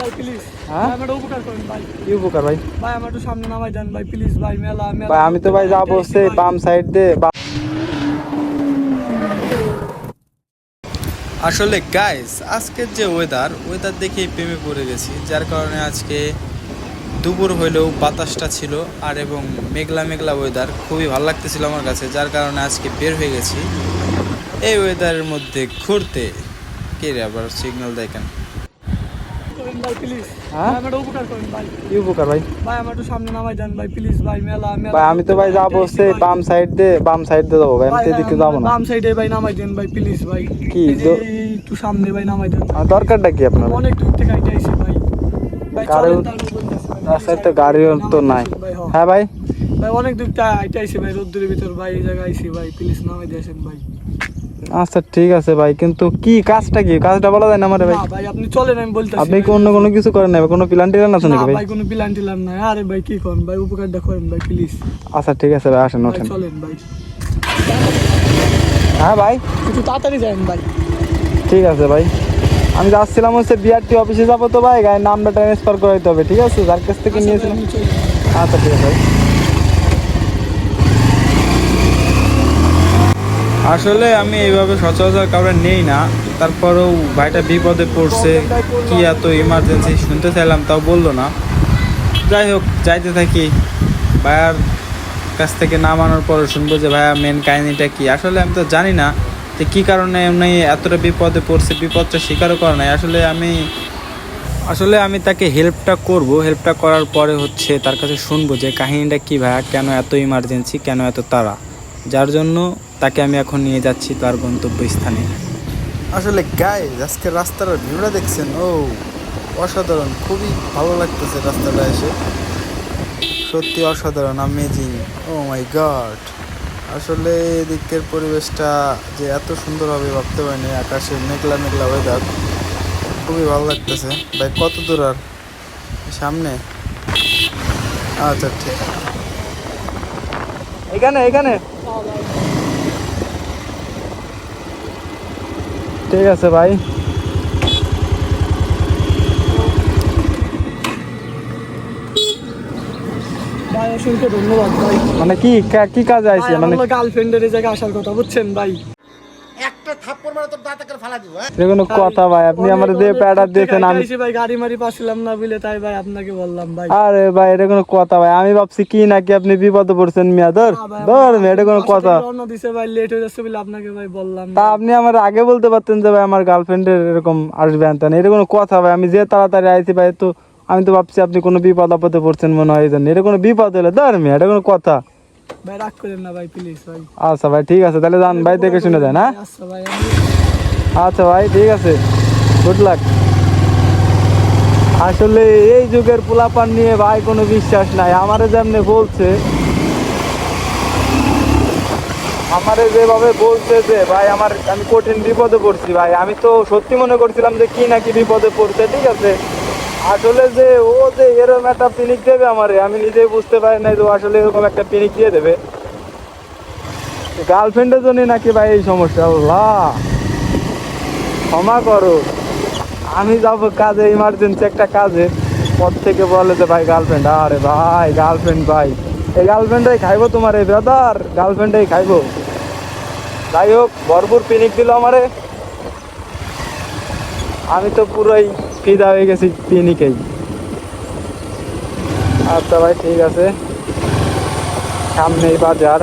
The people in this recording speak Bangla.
ভাই প্লিজ হ্যাঁ? আমার উপকার করেন ভাই। কি উপকার ভাই? ভাই আমার একটু সামনে নামাই দেন ভাই প্লিজ ভাই মেলা মেলা। ভাই আমি তো ভাই যাব সে বাম সাইড দিয়ে আসলে গাইস আজকের যে ওয়েদার ওয়েদার দেখেই প্রেমে পড়ে গেছি। যার কারণে আজকে দুপুর হইলেও বাতাসটা ছিল আর এবং মেঘলা মেঘলা ওয়েদার খুবই ভালো লাগতেছিল আমার কাছে যার কারণে আজকে বের হয়ে গেছি। এই ওয়েদারের মধ্যে ঘুরতে। কে রে আবার সিগন্যাল দেয় কেন? করেন ভাই প্লিজ হ্যাঁ? আমার উপকার করেন ভাই। কি উপকার ভাই? ভাই আমার একটু সামনে নামাই দেন ভাই প্লিজ ভাই মেলা মেলা ভাই আমি তো ভাই যাব সে বাম সাইড দিয়ে বাম সাইড দিয়ে যাব ভাই আমি তো এদিকে আমার না। বাম সাইডে ভাই নামাই দেন ভাই প্লিজ ভাই। কি, একটু সামনে ভাই নামাই দেন। দরকারটা কি আপনার? অনেক দূর থেকে আইতে আইছি ভাই। ভাই গাড়ি- চলেন রাস্তায় তো গাড়িও তো নাই। হ্যাঁ ভাই? ভাই অনেক দূর থেকে আইতে আইছি ভাই রোদ্দুরের ভিতর ভাই এই জায়গায় আইছি ভাই প্লিজ নামাই দিয়েছেন ভাই। আচ্ছা ঠিক আছে ভাই কিন্তু কি কাজটা কি? কাজটা বলা যায় না আমার ভাই? ভাই আপনি চলেন আমি বলতেছি। আপনি কি অন্য কোনো কিছু করেন না কোনো প্ল্যান টিলান আছে না নাকি ভাই? ভাই কোনো প্ল্যান টিলান নাই। আরে ভাই কি করেন ভাই? উপকারটা করেন ভাই প্লিজ আচ্ছা ঠিক আছে ভাই আসেন ওঠেন। চলেন ভাই। হ্যাঁ ভাই? একটু তাড়াতাড়ি যান ভাই। ঠিক আছে ভাই। আমি যাচ্ছিলাম হচ্ছে বিআরটি অফিসে যাব তো ভাই গায়ে নামটা ট্রান্সফার করাইতে হবে ঠিক আছে? যার কাছ থেকে নিয়েছিলাম আচ্ছা ঠিক আছে ভাই। আসলে আমি এইভাবে সচরাচর কাউরে নেই না। তারপরেও ভাইটা বিপদে পড়ছে, কি এত ইমার্জেন্সি শুনতে চাইলাম তাও বলল না। যাই হোক, যাইতে থাকি। ভাইয়ার কাছ থেকে নামানোর পরে শুনব যে ভাইয়া মেন কাহিনিটা কি। আসলে আমি তো জানি না যে কী কারণে এমনি এতটা বিপদে পড়ছে, বিপদটা স্বীকারও করে নাই। আসলে আমি আসলে আমি তাকে হেল্পটা করব। হেল্পটা করার পরে হচ্ছে তার কাছে শুনব যে কাহিনীটা কি ভাইয়া, কেন এত ইমার্জেন্সি কেন এত তাড়া। যার জন্য তাকে আমি এখন নিয়ে যাচ্ছি তার গন্তব্য স্থানে আসলে গায়ে আজকে রাস্তার ভিউটা দেখছেন? ও, অসাধারণ। খুবই ভালো লাগতেছে রাস্তাটা এসে। সত্যি অসাধারণ আমেজিং ও মাই গড আসলে এদিকের পরিবেশটা যে এত সুন্দর হবে ভাবতে পারিনি। আকাশে মেঘলা মেঘলা ওয়েদার খুবই ভালো লাগতেছে। ভাই, কত দূর আর? সামনে? আচ্ছা ঠিক। এখানে এখানে? ঠিক আছে ভাই। অসংখ্য ধন্যবাদ ভাই। মানে কি কা- কাজে আইছে মানে গার্লফ্রেন্ডের জায়গায় আসার কথা বুঝছেন ভাই? এটা কোনো কথা ভাই আপনি আমার দিয়ে প্যাডার দিয়েছেন আমি ভাই গাড়ি মারি পাচ্ছিলাম না বলে তাই ভাই আপনাকে বললাম ভাই। আরে ভাই এটা কোনো কথা ভাই আমি ভাবছি কি নাকি আপনি বিপদে পড়ছেন মিয়া ধর ধর এটা কোনো কথা। দিছে ভাই লেট হয়ে যাচ্ছে বলে আপনাকে ভাই বললাম তা আপনি আমার আগে বলতে পারতেন যে ভাই আমার গার্লফ্রেন্ডের এরকম আসবে আনতেন এটা কোনো কথা ভাই আমি যে তাড়াতাড়ি আইছি ভাই তো আমি তো ভাবছি আপনি কোনো বিপদ আপদে পড়ছেন মনে হয় এই জন্য। এটা কোনো বিপদ হলে ধর মিয়া এটা কোনো কথা। ভাই রাগ করেন না ভাই প্লিজ ভাই। আচ্ছা ভাই ঠিক আছে তাহলে যান ভাই দেখে শুনে যান হ্যাঁ? আচ্ছা ভাই আচ্ছা ভাই ঠিক আছে। গুড লাক আসলে এই যুগের পোলাপান নিয়ে ভাই কোনো বিশ্বাস নাই। আমারে যেমনি বলছে আমারে যেভাবে বলছে যে ভাই আমার আমি কঠিন বিপদে পড়ছি ভাই। আমি তো সত্যি মনে করছিলাম যে কি নাকি বিপদে পড়ছে ঠিক আছে? আসলে যে ও যে এরকম একটা পিনিক দেবে আমারে, আমি নিজেই বুঝতে পারি নাই যে আসলে এরকম একটা পিনিক দিয়ে দেবে। গার্লফ্রেন্ডের জন্য নাকি ভাই এই সমস্যা? আল্লাহ! ক্ষমা করো। আমি যাব কাজে ইমার্জেন্সি একটা কাজে। পর থেকে বলে যে ভাই গার্লফ্রেন্ড আরে ভাই গার্লফ্রেন্ড ভাই। এই গার্লফ্রেন্ডটাই খাইবো তোমার, এই ব্রাদার গার্লফ্রেন্ডটাই খাইবো। যাই হোক, ভরপুর পিনিক দিল আমারে। আমি তো পুরোই ফিদা হয়ে গেছি পিনিকেই আচ্ছা ভাই ঠিক আছে। সামনেই বাজার।